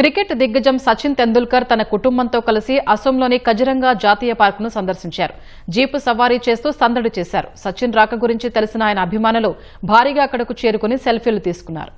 Cricket దిగ్గజం సచిన్ తెందుల్కర్ తన కుటుంబంతో కలిసి అసోంలోని కజిరంగా జాతీయ పార్కును సందర్శించారు. జీపు సవారీ చేస్తూ సందడి చేశారు. సచిన్ రాక గురించి తెలిసిన ఆయన అభిమానులు భారీగా అక్కడకు చేరుకుని సెల్ఫీలు తీసుకున్నారు.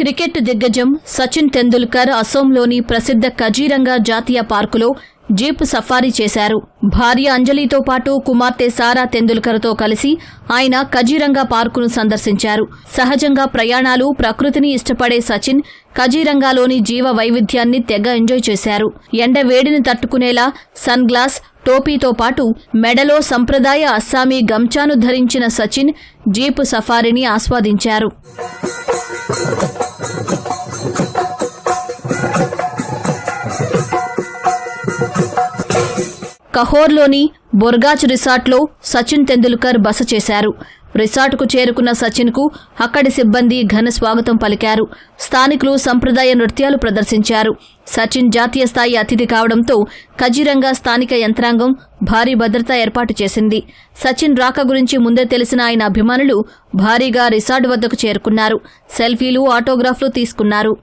క్రికెట్ దిగ్గజం సచిన్ తెందుల్కర్ అసోంలోని ప్రసిద్ధ కజీరంగా జాతీయ పార్కులో జీప్ సఫారీ చేశారు. భార్య అంజలితో పాటు కుమార్తె సారా తెందుల్కర్తో కలిసి ఆయన కజీరంగా పార్కును సందర్శించారు. సహజంగా ప్రయాణాలు ప్రకృతిని ఇష్టపడే సచిన్ కజీరంగాలోని జీవ వైవిధ్యాన్ని తెగ ఎంజాయ్ చేశారు. ఎండ వేడిని తట్టుకునేలా సన్ గ్లాస్ టోపీతో పాటు మెడలో సంప్రదాయ అస్సామీ గమ్చాను ధరించిన సచిన్ జీప్ సఫారీని ఆస్వాదించారు. కహోర్లోని బొర్గాచ్ రిసార్ట్లో సచిన్ తెందుల్కర్ బస చేశారు. రిసార్టుకు చేరుకున్న సచిన్కు అక్కడి సిబ్బంది ఘన స్వాగతం పలికారు. స్థానికులు సంప్రదాయ నృత్యాలు ప్రదర్శించారు. సచిన్ జాతీయ స్థాయి అతిథి కావడంతో ఖజీరంగా స్థానిక యంత్రాంగం భారీ భద్రత ఏర్పాటు చేసింది. సచిన్ రాక గురించి ముందే తెలిసిన ఆయన అభిమానులు భారీగా రిసార్ట్ వద్దకు చేరుకున్నారు. సెల్ఫీలు ఆటోగ్రాఫ్లు తీసుకున్నారు.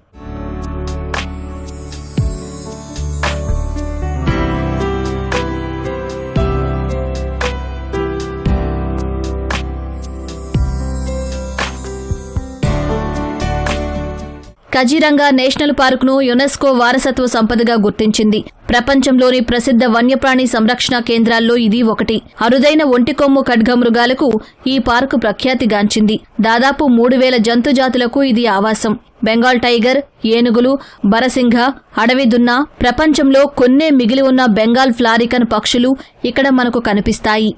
కజీరంగా నేషనల్ పార్కును యునెస్కో వారసత్వ సంపదగా గుర్తించింది. ప్రపంచంలోని ప్రసిద్ధ వన్యప్రాణి సంరక్షణ కేంద్రాల్లో ఇది ఒకటి. అరుదైన ఒంటికొమ్ము ఖడ్గమృగాలకు ఈ పార్కు ప్రఖ్యాతిగాంచింది దాదాపు మూడు వేల జంతు జాతులకు ఇది ఆవాసం. బెంగాల్ టైగర్ ఏనుగులు బరసింఘ అడవి దున్న ప్రపంచంలో కొన్నే మిగిలి ఉన్న బెంగాల్ ఫ్లారికన్ పక్షులు ఇక్కడ మనకు కనిపిస్తాయి.